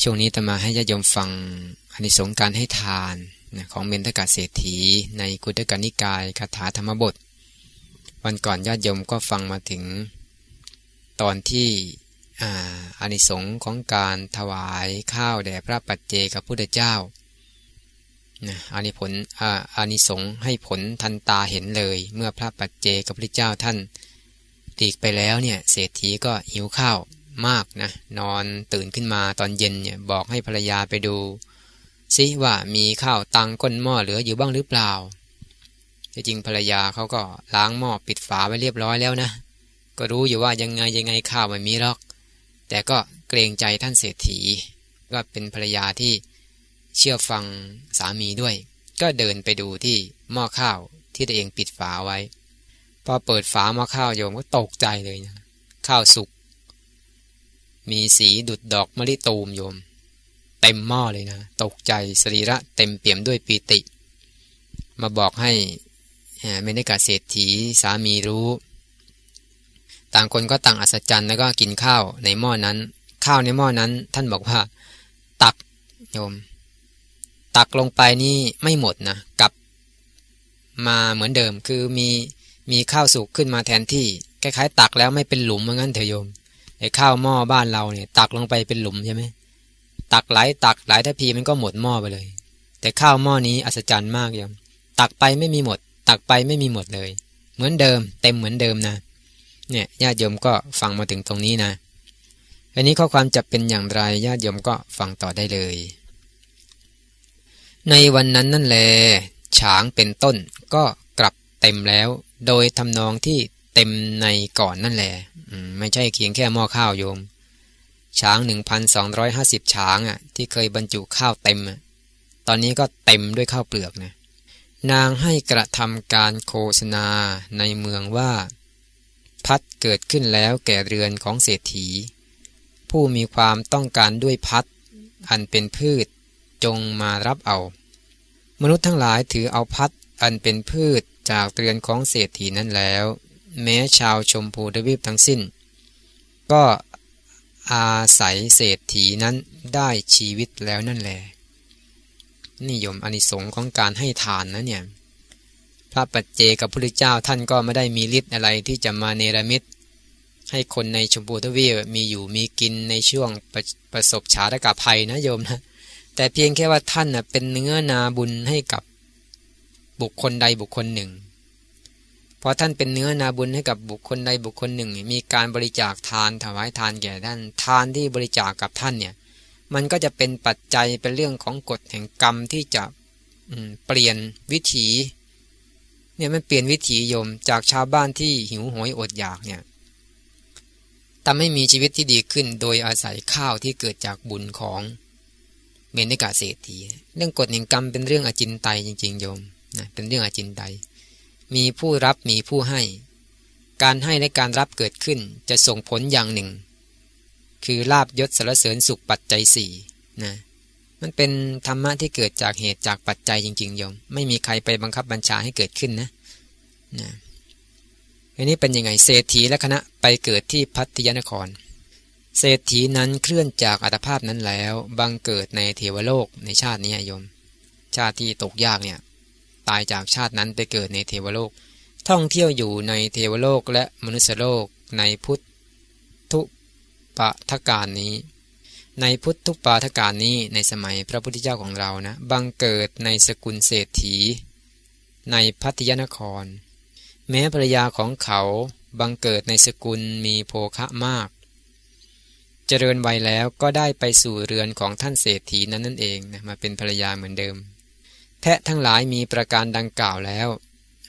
ช่วงนี้ตมาให้ญาติโยมฟังอานิสงส์การให้ทานนะของเมนทกาเศรษฐี ในกุตกนิกายคาถาธรรมบท วันก่อนญาติโยมก็ฟังมาถึง ตอนที่อานิสงส์ของการถวายข้าวแด่พระปัจเจกับพุทธเจ้านะอานิผลอานิสงส์ให้ผลทันตาเห็นเลย เมื่อพระปัจเจกับพระเจ้าท่านตีกไปแล้วเนี่ยเศรษฐีก็หิวข้าว มากนะนอนตื่นขึ้นมาตอนเย็นเนี่ยบอกให้ภรรยาไปดู ซิว่ามีข้าวตังก้นหม้อเหลืออยู่บ้างหรือเปล่าจริงภรรยาเขาก็ล้างหม้อปิดฝาไว้เรียบร้อยแล้วนะ ก็รู้อยู่ว่ายังไงยังไงข้าวไม่มีหรอก แต่ก็เกรงใจท่านเศรษฐีก็เป็นภรรยาที่เชื่อฟังสามีด้วย ก็เดินไปดูที่หม้อข้าวที่ตัวเองปิดฝาไว้ พอเปิดฝาหม้อข้าวโยมก็ตกใจเลยนะข้าวสุก มีสีดุดดอกมะลิตูมโยม เต็มหม้อเลยนะ ตกใจสรีระเต็มเปี่ยมด้วยปีติ มาบอกให้เมนกาเศรษฐีสามีรู้ ต่างคนก็ต่างอัศจรรย์แล้วก็กินข้าวในหม้อนั้น ข้าวในหม้อนั้น ท่านบอกว่า ตักโยม ตักลงไปนี่ไม่หมดนะกลับมาเหมือนเดิมคือมีมีข้าวสุกขึ้นมาแทนที่คล้ายๆ ตักแล้วไม่เป็นหลุมเหมือนกันเถอะโยม ไอ้ข้าวหม้อบ้านเราเนี่ย ตักลงไปเป็นหลุมใช่ไหมตักหลายตักหลายทพีมันก็หมดหม้อไปเลย แต่ข้าวหม้อนี้อัศจรรย์มากยมตักไปไม่มีหมด ตักไปไม่มีหมดเลย เหมือนเดิม เต็มเหมือนเดิมนะ เนี่ยญาติโยมก็ฟังมาถึงตรงนี้นะอันนี้ข้อความจะเป็นอย่างไรญาติโยมก็ฟังต่อได้เลย ในวันนั้นนั่นแหละช้างเป็นต้นก็กลับเต็มแล้ว โดยทำนองที่ เต็มในก่อนนั่นแหละไม่ใช่เคียงแค่หม้อข้าวโยม ช้าง 1,250 ช้างอะที่เคยบรรจุข้าวเต็มอะตอนนี้ก็เต็มด้วยข้าวเปลือกนะนางให้กระทำการโฆษณาในเมืองว่า พัดเกิดขึ้นแล้วแก่เรือนของเศรษฐี ผู้มีความต้องการด้วยพัด อันเป็นพืชจงมารับเอา มนุษย์ทั้งหลายถือเอาพัดอันเป็นพืชจากเรือนของเศรษฐีนั้นแล้ว แม้ชาวชมพูทวีปทั้งสิ้น ก็อาศัยเศรษฐีนั้นได้ชีวิตแล้วนั่นแหละนิยมอนิสงค์ของการให้ทานนะเนี่ยพระปัจเจกับพระพุทธเจ้าท่านก็ไม่ได้มีฤทธิ์อะไรที่จะมาเนรมิต ให้คนในชมพูทวีปมีอยู่มีกินในช่วงประประสบชาตกาภัยนะโยมนะแต่เพียงแค่ว่าท่านเป็นเนื้อนาบุญให้กับบุคคลใดบุคคลหนึ่ง พอท่านเป็นเนื้อนาบุญให้กับบุคคลใดบุคคลหนึ่ง มีการบริจาคทานถวายทานแก่ท่าน ทานที่บริจาคกับท่านเนี่ยมันก็จะเป็นปัจจัยเป็นเรื่องของกฎแห่งกรรมที่จะเปลี่ยนวิถีเนี่ยมันเปลี่ยนวิถีโยมจากชาวบ้านที่หิวโหยอดอยากเนี่ยทำให้มีชีวิตที่ดีขึ้นโดยอาศัยข้าวที่เกิดจากบุญของเมนิกาเศรษฐีเรื่องกฎแห่งกรรมเป็นเรื่องอจินไตยจริง ๆ โยมนะเป็นเรื่องอจินไตย มีผู้รับมีผู้ให้ การให้และการรับเกิดขึ้นจะส่งผลอย่างหนึ่ง คือลาบยศสารเสริญสุขปัจจัยสี่นะมันเป็นธรรมะที่เกิดจากเหตุจากปัจจัยจริงๆโยม ไม่มีใครไปบังคับบัญชาให้เกิดขึ้นนะนะอันนี้เป็นยังไงเศรษฐีและคณะไปเกิดที่พัทยานคร เศรษฐีนั้นเคลื่อนจากอัตภาพนั้นแล้ว บังเกิดในเทวโลกในชาตินี้โยม ชาติที่ตกยากเนี่ย ตายจากชาตินั้นไปเกิดในเทวโลก ท่องเที่ยวอยู่ในเทวโลกและมนุษยโลกในพุทธุปะทการนี้ ในพุทธุปาทการนี้ในสมัยพระพุทธเจ้าของเรานะบังเกิดในสกุลเศรษฐี ในพัทยนคร แม้ภรรยาของเขาบังเกิดในสกุลมีโภคะมาก เจริญวัยแล้วก็ได้ไปสู่เรือนของท่านเศรษฐีนั้นนั่นเองนะมาเป็นภรรยาเหมือนเดิม แพะทั้งหลายมีประการดังกล่าวแล้ว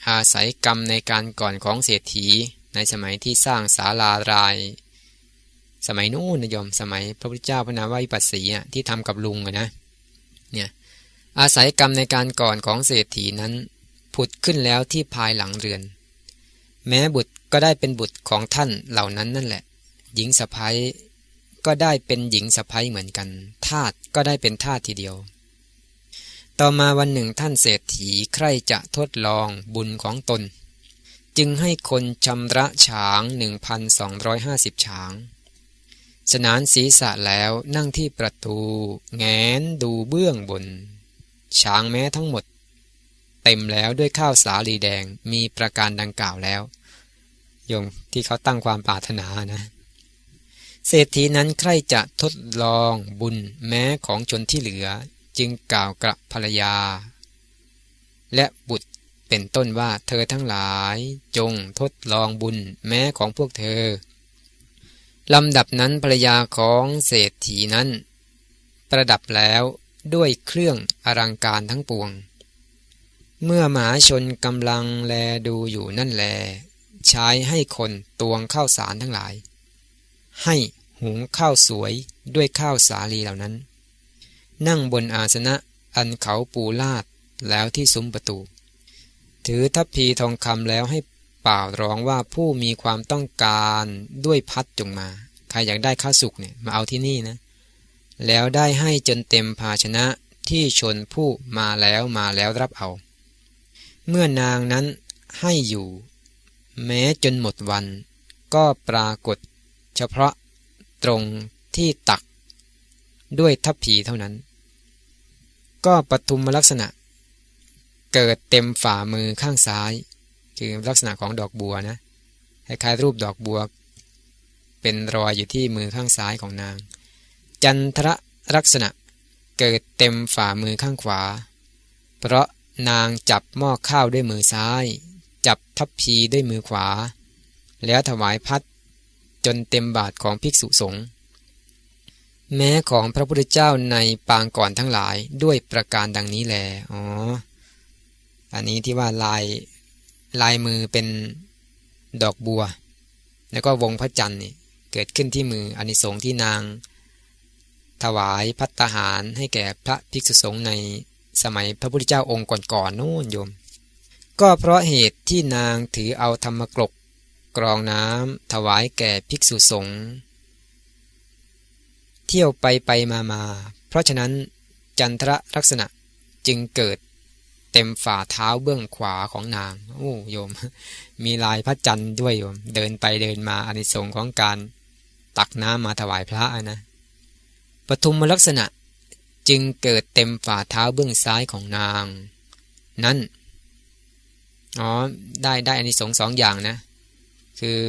อาศัยกรรมในการก่อนของเศรษฐีในสมัยที่สร้างศาลาราย สมัยนู้นนะโยมสมัยพระพุทธเจ้าพระนามว่าวิปัสสีอะที่ทำกับลุงอะนะเนี่ยอาศัยกรรมในการก่อนของเศรษฐีนั้น ผุดขึ้นแล้วที่ภายหลังเรือน แม้บุตรก็ได้เป็นบุตรของท่านเหล่านั้นนั่นแหละ หญิงสะพ้ยก็ได้เป็นหญิงสะพ้ยเหมือนกันทาตก็ได้เป็นทาตทีเดียว ต่อมาวันหนึ่งท่านเศรษฐีใครจะทดลองบุญของตน จึงให้คนชำระฉาง 1,250 ฉาง สนานศีรษะแล้วนั่งที่ประตูแงนดูเบื้องบนช้างแม้ทั้งหมด เต็มแล้วด้วยข้าวสาลีแดงมีประการดังกล่าวแล้วโยมที่เขาตั้งความปรารถนานะ เศรษฐีนั้นใครจะทดลองบุญแม้ของชนที่เหลือ จึงกล่าวกับภรรยา และบุตรเป็นต้นว่าเธอทั้งหลายจงทดลองบุญแม้ของพวกเธอลำดับนั้นภรรยาของเศรษฐีนั้น ประดับแล้วด้วยเครื่องอลังการทั้งปวง เมื่อหมาชนกำลังแลดูอยู่นั่นแล ใช้ให้คนตวงข้าวสารทั้งหลาย ให้หุงข้าวสวยด้วยข้าวสาลีเหล่านั้น นั่งบนอาสนะอันเขาปูลาดแล้วที่ซุ้มประตู ถือทัพพีทองคำแล้วให้เป่าร้องว่าผู้มีความต้องการด้วยพัดจงมา ใครอยากได้ข้าวสุกเนี่ยมาเอาที่นี่นะ แล้วได้ให้จนเต็มภาชนะที่ชนผู้มาแล้วมาแล้วรับเอา เมื่อนางนั้นให้อยู่ แม้จนหมดวัน ก็ปรากฏ เฉพาะตรงที่ตัก ด้วยทัพผีเท่านั้น ก็ปฐุมลักษณะ เกิดเต็มฝ่ามือข้างซ้าย คือลักษณะของดอกบัวนะคล้ายๆรูปดอกบัว เป็นรอยอยู่ที่มือข้างซ้ายของนาง จันทรลักษณะเกิดเต็มฝ่ามือข้างขวา เพราะนางจับหม้อข้าวด้วยมือซ้าย จับทัพพีด้วยมือขวา แล้วถวายพัดจนเต็มบาทของภิกษุสงฆ์ แม้ของพระพุทธเจ้าในปางก่อนทั้งหลายด้วยประการดังนี้แล อ๋อ อันนี้ที่ว่าลายลายมือเป็นดอกบัว แล้วก็วงพระจันทร์นี่เกิดขึ้นที่มืออนิสงส์ที่นาง ถวายพัตหารให้แก่พระภิกษุสงฆ์ในสมัยพระพุทธเจ้าองค์ก่อนๆโน้นโยม ก็เพราะเหตุที่นางถือเอาธรรมกรกกรองน้ำถวายแก่ภิกษุสงฆ์ เที่ยวไปไปมามา เพราะฉะนั้นจันทรลักษณะจึงเกิดเต็มฝ่าเท้าเบื้องขวาของนาง โอ้โยม มีลายพระจันทร์ด้วยโยม เดินไปเดินมาอานิสงส์ของการตักน้ำมาถวายพระนะปฐุมลักษณะจึงเกิดเต็มฝ่าเท้าเบื้องซ้ายของนาง นั้นอ๋อได้ได้อานิสงส์สองอย่างนะ คือ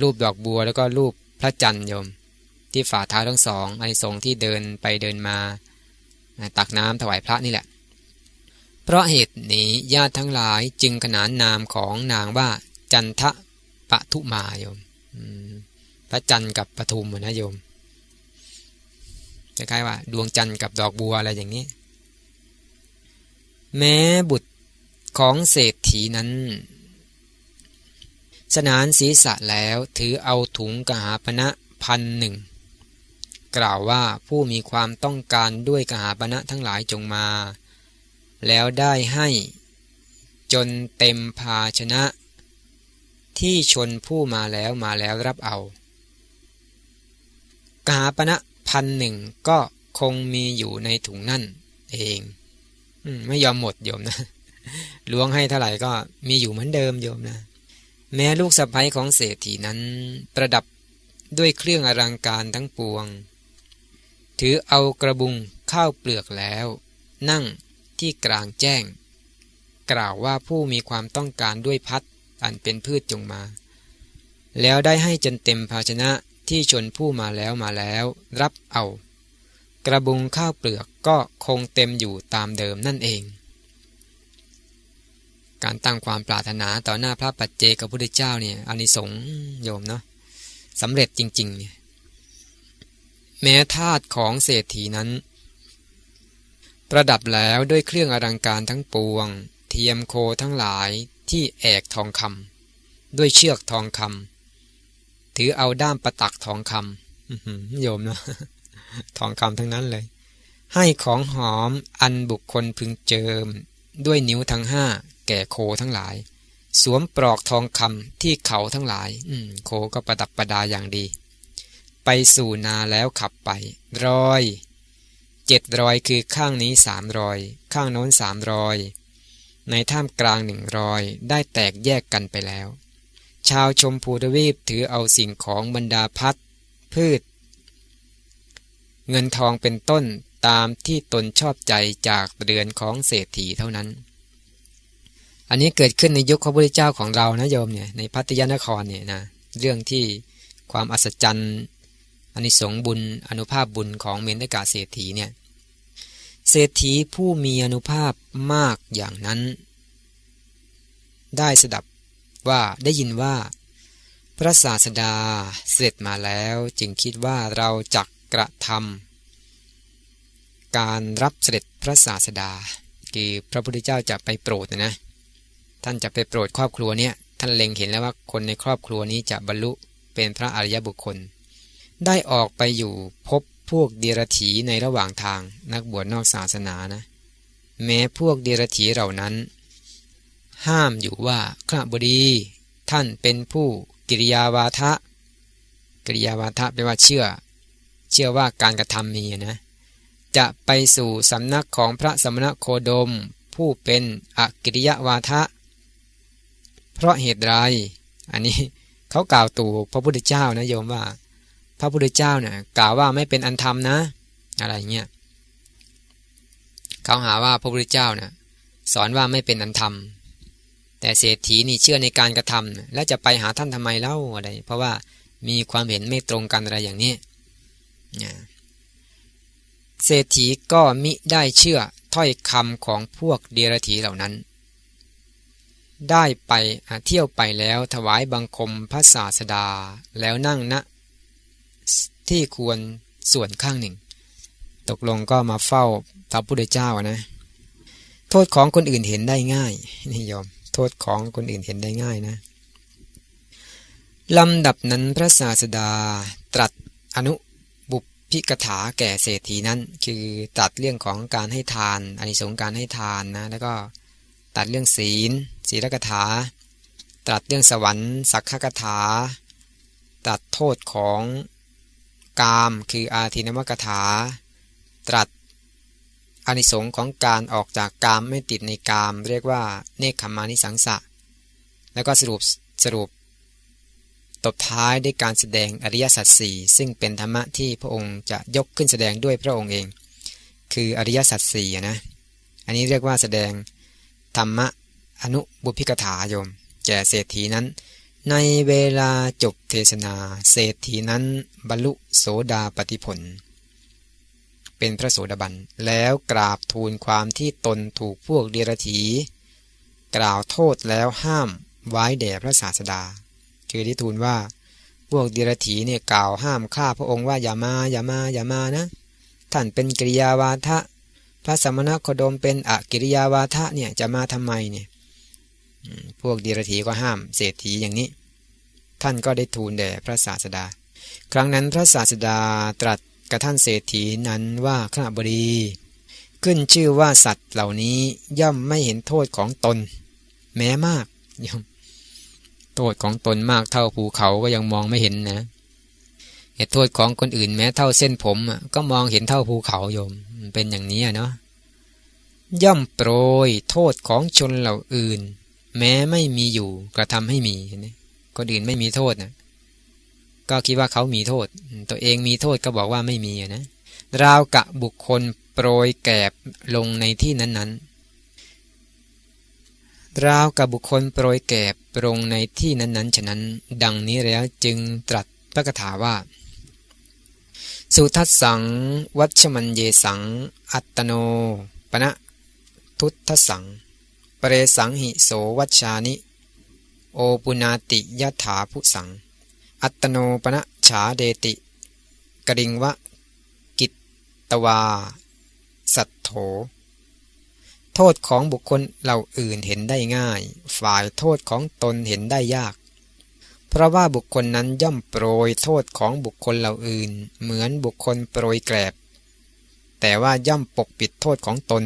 รูปดอกบัวแล้วก็รูปพระจันทร์โยม ที่ฝ่าเท้าทั้งสองอันสงที่เดินไปเดินมาตักน้ำถวายพระนี่แหละ เพราะเหตุนี้ญาติทั้งหลายจึงขนานนามของนางว่าจันทะปะทุมาโยมพระจันทร์กับปทุมนะโยมคล้ายๆว่า ดวงจันทร์กับดอกบัวอะไรอย่างนี้ แม้บุตรของเศรษฐีนั้น สนานศีรษะแล้วถือเอาถุงกหาปณะพันหนึ่ง กล่าวว่าผู้มีความต้องการด้วยกหาปณะทั้งหลายจงมา แล้วได้ให้ จนเต็มภาชนะ ที่ชนผู้มาแล้วมาแล้วรับเอา กหาปณะพันหนึ่งก็คงมีอยู่ในถุงนั่นเองอไม่ยอมหมดโยมนะล้วงให้เท่าไหร่ก็มีอยู่เหมือนเดิมโยมนะ แม้ลูกสะพ้ยของเศรษฐีนั้นประดับด้วยเครื่องอลังการทั้งปวง ถือเอากระบุงข้าวเปลือกแล้ว นั่งที่กลางแจ้ง กล่าวว่าผู้มีความต้องการด้วยพัดอันเป็นพืชจงมา แล้วได้ให้จนเต็มภาชนะที่ชนผู้มาแล้วมาแล้ว รับเอา กระบุงข้าวเปลือกก็คงเต็มอยู่ตามเดิมนั่นเอง การตั้งความปรารถนาต่อหน้าพระปัจเจกพุทธเจ้าเนี่ยอานิสงส์โยมเนาะสำเร็จจริงๆเนี่ย แม้ธาตุของเศรษฐีนั้น ประดับแล้วด้วยเครื่องอลังการทั้งปวง เทียมโคทั้งหลายที่แอกทองคำด้วยเชือกทองคำถือเอาด้ามประตักทองคำโยมเนาะทองคำทั้งนั้นเลย ให้ของหอมอันบุคคลพึงเจิม ด้วยนิ้วทั้งห้าแก่โคทั้งหลาย สวมปลอกทองคำที่เขาทั้งหลายโคก็ประดับประดาอย่างดี ไปสู่นาแล้วขับไปรอยเจ็ดรอยคือข้างนี้สามรอยข้างโน้นสามรอยในท่ามกลางหนึ่งรอยได้แตกแยกกันไปแล้ว ชาวชมพูทวีปถือเอาสิ่งของบรรดาพัดพืช เงินทองเป็นต้นตามที่ตนชอบใจจากเรือนของเศรษฐีเท่านั้น อันนี้เกิดขึ้นในยุคพระพุทธเจ้าของเรานะโยมเนี่ยในพัทยานครเนี่ยนะเรื่องที่ความอัศจรรย์ อานิสงส์บุญอนุภาพบุญของเมนทกาเศรษฐีเนี่ยเศรษฐีผู้มีอนุภาพมากอย่างนั้น ได้สดับว่าได้ยินว่า พระศาสดาเสด็จมาแล้วจึงคิดว่าเราจักกระทำการรับเสด็จพระศาสดา คือพระพุทธเจ้าจะไปโปรดนะท่านจะไปโปรดครอบครัวเนี่ยท่านเล็งเห็นแล้วว่าคนในครอบครัวนี้จะบรรลุเป็นพระอริยบุคคล ได้ออกไปอยู่พบพวกเดรถีในระหว่างทางนักบวชนอกศาสนานะ แม้พวกเดรถีเหล่านั้น ห้ามอยู่ว่าข้าบดีท่านเป็นผู้กิริยาวาทะ กิริยาวาทะแปลว่าเชื่อ เชื่อว่าการกระทำมีนะ จะไปสู่สำนักของพระสมณโคดม ผู้เป็นอกิริยาวาทะ เพราะเหตุไร อันนี้เขากล่าวตู่พระพุทธเจ้านะโยมว่า ระพุทธเจ้าเนี่ยกล่าวว่าไม่เป็นอันธรรมนะ อะไรเงี้ยเขาหาว่าพระพุทธเจ้าเนี่ยสอนว่าไม่เป็นอันธรรม แต่เศรษฐีนี่เชื่อในการกระทำแล้วจะไปหาท่านทำไมเล่าอะไร เพราะว่ามีความเห็นไม่ตรงกันอะไรอย่างนี้เศรษฐีก็มิได้เชื่อถ้อยคำของพวกเดรถีเหล่านั้น ได้ไปเที่ยวไปแล้วถวายบังคมพระศาสดาแล้วนั่งณนะ ที่ควรส่วนข้างหนึ่ง ตกลงก็มาเฝ้าพระพุทธเจ้านะ โทษของคนอื่นเห็นได้ง่ายนี่ยอมโทษของคนอื่นเห็นได้ง่ายนะลำดับนั้นพระศาสดาตรัสอนุบุพิกถาแก่เศรษฐีนั้น คือตัดเรื่องของการให้ทานอานิสงส์การให้ทานนะ แล้วก็ตัดเรื่องศีล ศีลกถา ตรัสเรื่องสวรรค์ สักขกถา ตัดโทษของ กามคืออาทินวกถา ตรัสอานิสงค์ของการออกจากกามไม่ติดในกาม เรียกว่าเนคขมานิสังสะ แล้วก็สรุปสรุป ตบท้ายด้วยการแสดงอริยสัจสี่ซึ่งเป็นธรรมะที่พระองค์จะยกขึ้นแสดงด้วยพระองค์เอง คืออริยสัจสี่นะอันนี้เรียกว่าแสดงธรรมะอนุบุพิกถาโยม แก่เศรษฐีนั้น ในเวลาจบเทศนาเศรษฐีนั้นบรรลุโสดาปฏิผล เป็นพระโสดาบันแล้วกราบทูลความที่ตนถูกพวกเดรถีกล่าวโทษแล้วห้ามไว้แด่พระศาสดา คือที่ทูลว่าพวกเดรถีเนี่ยกล่าวห้ามข้าพระองค์ว่าอย่ามาอย่ามาอย่ามานะ ท่านเป็นกิริยาวาทะ พระสมณโคดมเป็นอกิริยาวาทะเนี่ยจะมาทำไมเนี่ย พวกดีรถีก็ห้ามเศรษฐีอย่างนี้ ท่านก็ได้ทูลแด่พระศาสดา ครั้งนั้นพระศาสดาตรัสกับท่านเศรษฐีนั้นว่าข้าบดี ขึ้นชื่อว่าสัตว์เหล่านี้ย่อมไม่เห็นโทษของตน แม้มากย่อมโทษของตนมากเท่าภูเขาก็ยังมองไม่เห็นนะเหตุโทษของคนอื่นแม้เท่าเส้นผมก็มองเห็นเท่าภูเขาโยมเป็นอย่างนี้เนาะย่อมโปรยโทษของชนเหล่าอื่น แม้ไม่มีอยู่กระทำให้มีนะคนอื่นไม่มีโทษนะก็คิดว่าเขามีโทษ ตัวเองมีโทษก็บอกว่าไม่มีนะราวกะบุคคลโปรยแกบลงในที่นั้นๆ ราวกับบุคคลโปรยแกบลงในที่นั้นๆ ฉะนั้น ดังนี้แล้วจึงตรัสพระคาถาว่า สุทัสสัง วัชมันเยสัง อัตโนปณะทุตทสัง เปรสังหิโสวัชานิ โอปุนาติยถาภุสัง อัตโนปณะฉาเดติ กริงวะ กิตตวา สัตโถ โทษของบุคคลเหล่าอื่นเห็นได้ง่าย ฝ่ายโทษของตนเห็นได้ยาก เพราะว่าบุคคลนั้นย่อมโปรยโทษของบุคคลเหล่าอื่น เหมือนบุคคลโปรยแกลบ แต่ว่าย่อมปกปิดโทษของตน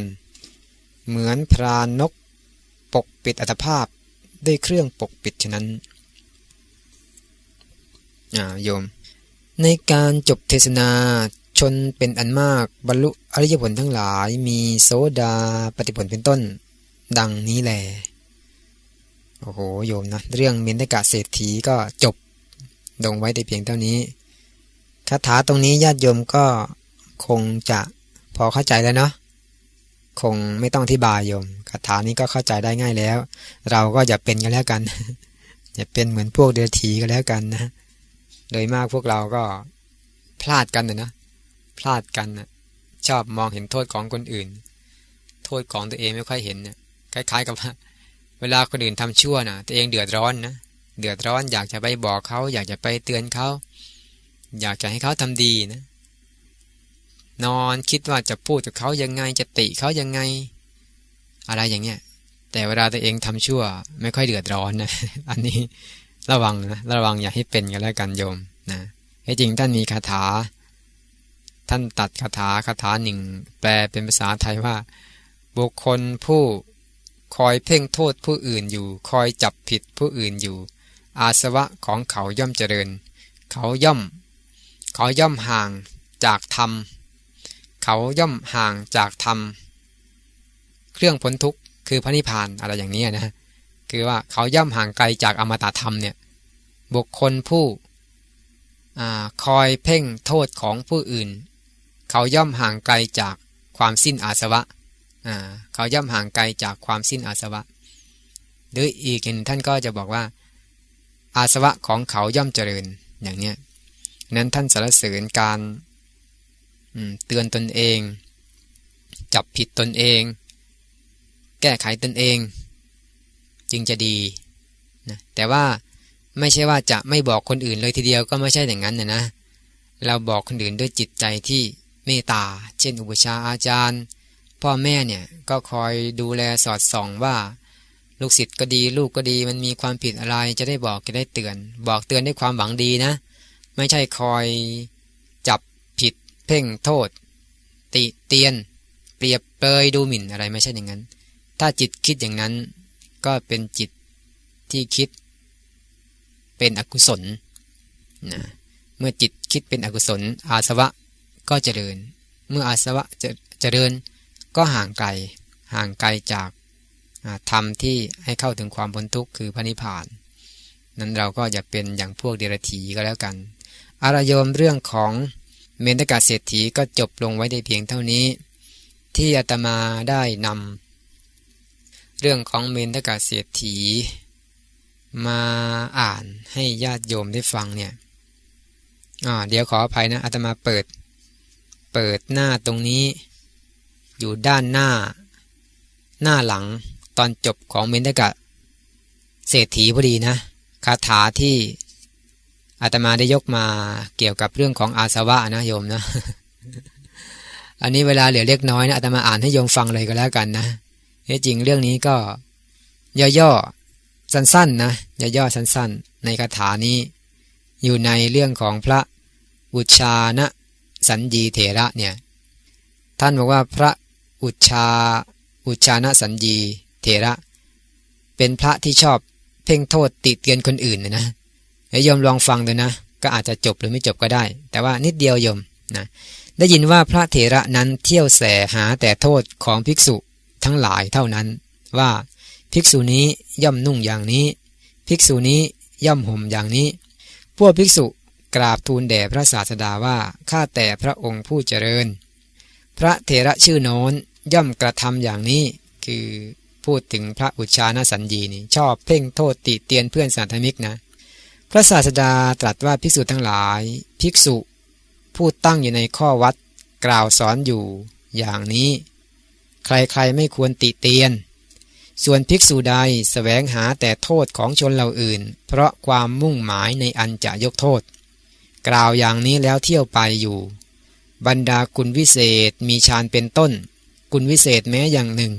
เหมือนพรานก ปกปิดอัตภาพด้วยเครื่องปกปิดฉะนั้นอาโยม ในการจบเทศนาชนเป็นอันมากบรรลุอริยผลทั้งหลายมีโสดาปฏิผลเป็นต้น ดังนี้แหละโอ้โหโยมนะเรื่องมินทกะเศรษฐีก็จบลงไว้แต่เพียงเท่านี้คาถาตรงนี้ญาติโยมก็คงจะพอเข้าใจแล้วเนาะ คงไม่ต้องอธิบายโยมคาถานี้ก็เข้าใจได้ง่ายแล้ว เราก็อย่าเป็นกันแล้วกัน อย่าเป็นเหมือนพวกเดรัจฉีก็แล้วกันนะ โดยมากพวกเราก็พลาดกันนะนะพลาดกันนะชอบมองเห็นโทษของคนอื่น โทษของตัวเองไม่ค่อยเห็นเนี่ยคล้าย ๆ กับว่าเวลาคนอื่นทำชั่วนะตัวเองเดือดร้อนนะเดือดร้อนอยากจะไปบอกเขา อยากจะไปเตือนเขา อยากจะให้เขาทำดีนะ นอนคิดว่าจะพูดกับเขายังไงจะติเขายังไง อะไรอย่างเงี้ย แต่เวลาตัวเองทำชั่ว ไม่ค่อยเดือดร้อนนะอันนี้ระวังนะระวังอย่าให้เป็นกันแล้วกันโยมนะให้จริงท่านมีคาถา ท่านตัดคาถาคาถาหนึ่ง แปลเป็นภาษาไทยว่า บุคคลผู้คอยเพ่งโทษผู้อื่นอยู่ คอยจับผิดผู้อื่นอยู่ อาสวะของเขาย่อมเจริญ เขาย่อม เขาย่อมห่างจากธรรม เขาย่อมห่างจากธรรม เครื่องพ้นทุกข์คือพระนิพพานอะไรอย่างนี้นะคือว่าเขาย่อมห่างไกลจากอมตะธรรมเนี่ยบุคคลผู้อคอยเพ่งโทษของผู้อื่น เขาย่อมห่างไกลจากความสิ้นอาสวะเขาย่อมห่างไกลจากความสิ้นอาสวะ หรืออีกหนึ่งท่านก็จะบอกว่า อาสวะของเขาย่อมเจริญอย่างเนี้ยนั้นท่านสารเสริญการ เตือนตนเอง จับผิดตนเอง แก้ไขตนเอง จึงจะดีนะแต่ว่าไม่ใช่ว่าจะไม่บอกคนอื่นเลยทีเดียวก็ไม่ใช่อย่างนั้นนะนะเราบอกคนอื่นด้วยจิตใจที่เมตตา เช่น อุปชาอาจารย์ พ่อแม่เนี่ยก็คอยดูแลสอดส่องว่า ลูกศิษย์ก็ดีลูกก็ดีมันมีความผิดอะไรจะได้บอกจะได้เตือน บอกเตือนด้วยความหวังดีนะ ไม่ใช่คอย เพ่งโทษ ติเตียน เปรียบเปยดูหมิ่นอะไรไม่ใช่อย่างนั้น ถ้าจิตคิดอย่างนั้น ก็เป็นจิตที่คิดเป็นอกุศลนะเมื่อจิตคิดเป็นอกุศล อาสวะก็เจริญ เมื่ออาสวะจะเจริญก็ห่างไกล ห่างไกลจากธรรมที่ให้เข้าถึงความพ้นทุกข์คือพระนิพพาน นั้นเราก็อย่าเป็นอย่างพวกเดรัจฉีก็แล้วกัน อารยมเรื่องของ เมนตกาเศรษฐีก็จบลงไว้ได้เพียงเท่านี้ ที่อาตมาได้นำเรื่องของเมนทกาเศรษฐี มาอ่านให้ญาติโยมได้ฟังเนี่ยเดี๋ยวขออภัยนะอาตมาเปิด เปิดหน้าตรงนี้ อยู่ด้านหน้า หน้าหลังตอนจบของเมนทกะเศรษฐีพอดีนะคาถาที่ อาตมาได้ยกมาเกี่ยวกับเรื่องของอาสวะนะโยมนะ อันนี้เวลาเหลือเล็กน้อยนะอาตมาอ่านให้โยมฟังเลยก็แล้วกันนะที่จริงเรื่องนี้ก็ ย่อๆสั้นๆนะย่อๆสั้น ๆ ในคาถานี้ อยู่ในเรื่องของพระอุชานะสัญญีเถระเนี่ย ท่านบอกว่าพระอุชาอุชานะสัญญีเถระ เป็นพระที่ชอบเพ่งโทษติดเตือนคนอื่นนะ นะยมลองฟังดูนะ ก็อาจจะจบหรือไม่จบก็ได้ แต่ว่านิดเดียวยมนะได้ยินว่าพระเถระนั้นเที่ยวแสหาแต่โทษของภิกษุทั้งหลายเท่านั้น ว่าภิกษุนี้ย่อมนุ่งอย่างนี้ ภิกษุนี้ย่อมห่มอย่างนี้ พวกภิกษุกราบทูลแด่พระศาสดาว่าข้าแต่พระองค์ผู้เจริญ พระเถระชื่อโน้นย่อมกระทำอย่างนี้ คือพูดถึงพระอุชานสัญญีนี่ชอบเพ่งโทษติเตียนเพื่อนสาธมิกนะ พระศาสดาตรัสว่าภิกษุทั้งหลาย ภิกษุ ผู้ตั้งอยู่ในข้อวัดกล่าวสอนอยู่ อย่างนี้ ใครๆไม่ควรติเตียน ส่วนภิกษุใดสแสวงหาแต่โทษของชนเหล่าอื่น เพราะความมุ่งหมายในอันจะยกโทษ กล่าวอย่างนี้แล้วเที่ยวไปอยู่ บรรดาคุณวิเศษมีฌานเป็นต้น คุณวิเศษแม้อย่างหนึ่ง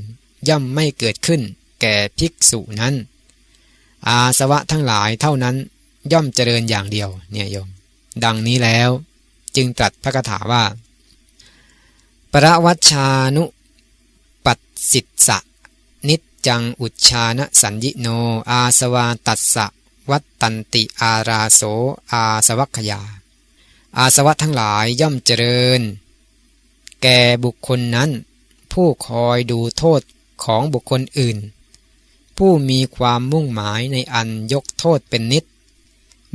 ย่อมไม่เกิดขึ้น แก่ภิกษุนั้น อาสวะทั้งหลายเท่านั้น ย่อมเจริญอย่างเดียวเนี่ยโยม ดังนี้แล้วจึงตรัสพระคาถาว่า ประวัชานุปัสสิทสะนิจจังอุชานะสัญญิโน อาสวาตัสสะวัตตันติอาราโสอาสวัคยา อาสวะทั้งหลายย่อมเจริญ แก่บุคคลนั้น ผู้คอยดูโทษของบุคคลอื่น ผู้มีความมุ่งหมายในอันยกโทษเป็นนิด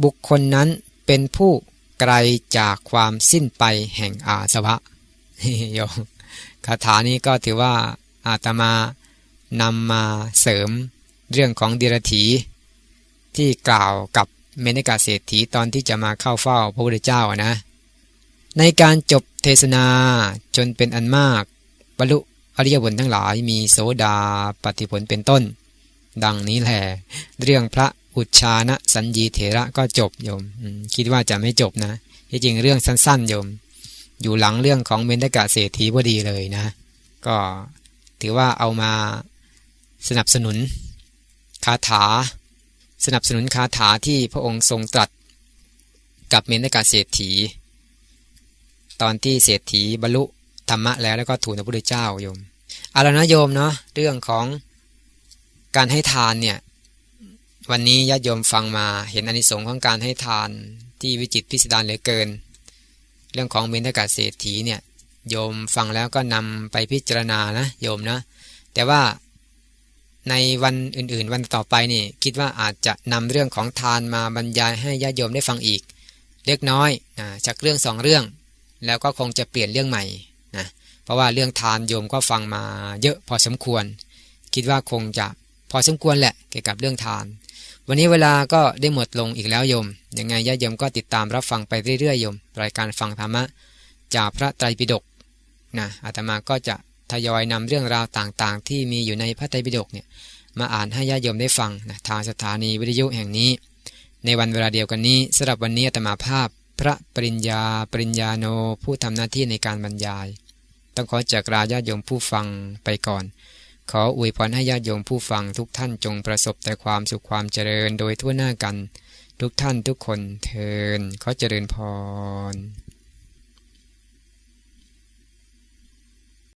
บุคคลนั้นเป็นผู้ไกลจากความสิ้นไปแห่งอาสวะโยมคาถานี้ก็ถือว่าอาตมานำมาเสริมเรื่องของดีรถีที่กล่าวกับเมนกาเศรษฐีตอนที่จะมาเข้าเฝ้าพระพุทธเจ้านะ ในการจบเทศนาจนเป็นอันมากบรรลุอริยบุญทั้งหลายมีโสดาปฏิผลเป็นต้น ดังนี้แหละเรื่องพระ อุชานะสัญญีเถระก็จบโยมคิดว่าจะไม่จบนะที่จริงเรื่องสั้นๆโยม อยู่หลังเรื่องของเมนกาเศรษฐีพอดีเลยนะ ก็ถือว่าเอามาสนับสนุนคาถา สนับสนุนคาถาที่พระองค์ทรงตรัสกับเมนกาเศรษฐี ตอนที่เศรษฐีบรรลุธรรมะแล้วแล้วก็ถูกพระพุทธเจ้าโยมเอาละนะโยมเนาะเรื่องของการให้ทานเนี่ย วันนี้ญาติโยมฟังมาเห็นอนิสงส์ของการให้ทานที่วิจิตพิสดารเหลือเกิน เรื่องของเมนกาเศรษฐีเนี่ยโยมฟังแล้วก็นำไปพิจารณานะโยมนะ แต่ว่าในวันอื่นๆ วันต่อไปนี่คิดว่าอาจจะนำเรื่องของทานมาบรรยายให้ญาติโยมได้ฟังอีก เล็กน้อยนะจากเรื่องสองเรื่อง แล้วก็คงจะเปลี่ยนเรื่องใหม่นะเพราะว่าเรื่องทานโยมก็ฟังมาเยอะพอสมควร คิดว่าคงจะ อสมควรแหละเกี่ยวกับเรื่องทาน วันนี้เวลาก็ได้หมดลงอีกแล้วโยม ยังไงญาติโยมก็ติดตามรับฟังไปเรื่อยๆโยม รายการฟังธรรมะจากพระไตรปิฎกนะอาตมาก็จะทยอยนำเรื่องราวต่างๆ ที่มีอยู่ในพระไตรปิฎกเนี่ยมาอ่านให้ญาติโยมได้ฟังนะทางสถานีวิทยุแห่งนี้ ในวันเวลาเดียวกันนี้สำหรับวันนี้อาตมาภาพพระปริญญา ปริญญาโนผู้ทำหน้าที่ในการบรรยาย ต้องขอจากลาญาติโยมผู้ฟังไปก่อน ขออวยพรให้ญาติโยมผู้ฟังทุกท่านจงประสบแต่ความสุขความเจริญโดยทั่วหน้ากัน ทุกท่านทุกคนเทินขอเจริญพร